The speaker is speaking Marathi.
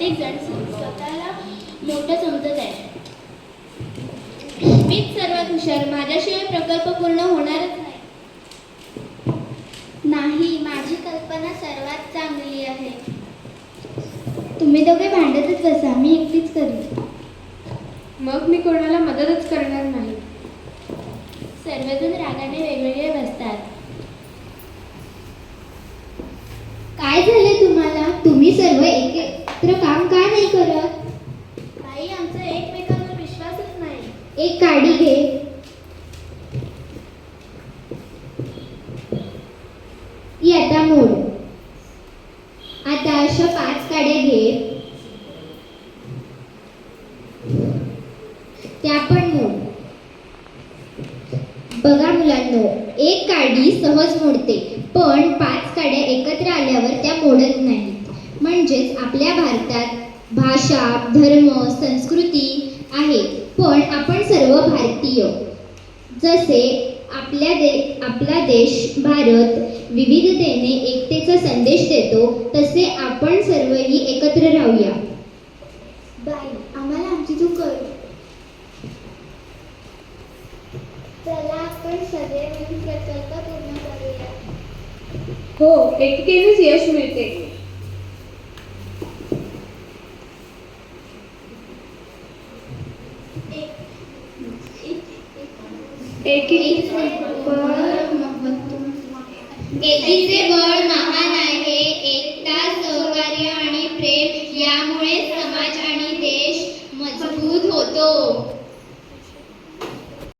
प्रत्येक जण स्वतःला मोठं समजत आहे. मीच सर्वात हुशार माझ्याशिवाय प्रकल्प पूर्ण होणारच नाही. नाही माझी कल्पना सर्वात चांगली आहे. तुम्ही दोघे भांडतच बसा मी एकटीच करेन. मग मी कोणाला मदतच करणार नाही. सर्वजण रागाने वेगवेगळे बसतात. काय झाले तुम्हाला? तुम्ही सर्व एकत्र काम का नाही करत? ताई आमचा एकमेकांवर विश्वासच नाही. एक काडी घे. ही आता मोड. आता अशा पाच काड्या घे. त्या पण मोड. बघा मुलांनो एक काडी सहज मोडते पण पाच काड्या एकत्र आल्यावर त्या मोडत नाहीत. म्हणजेच आपल्या भारतात भाषा धर्म संस्कृती आहे पण आपण सर्व भारतीय. जसे आपल्या दे आपला देश भारत विविधतेने एकतेचा संदेश देतो तसे आपण सर्वही एकत्र राहूया. बाई आम्हाला आमची चूक करू चला आपण सगळे मिळून प्रकल्प पूर्ण करूया. हो एकटीनेच यश मिळते. एकीचे बळ महान आहे एकता सहकार्य आणि प्रेम यामुळे समाज आणि देश मजबूत होतो.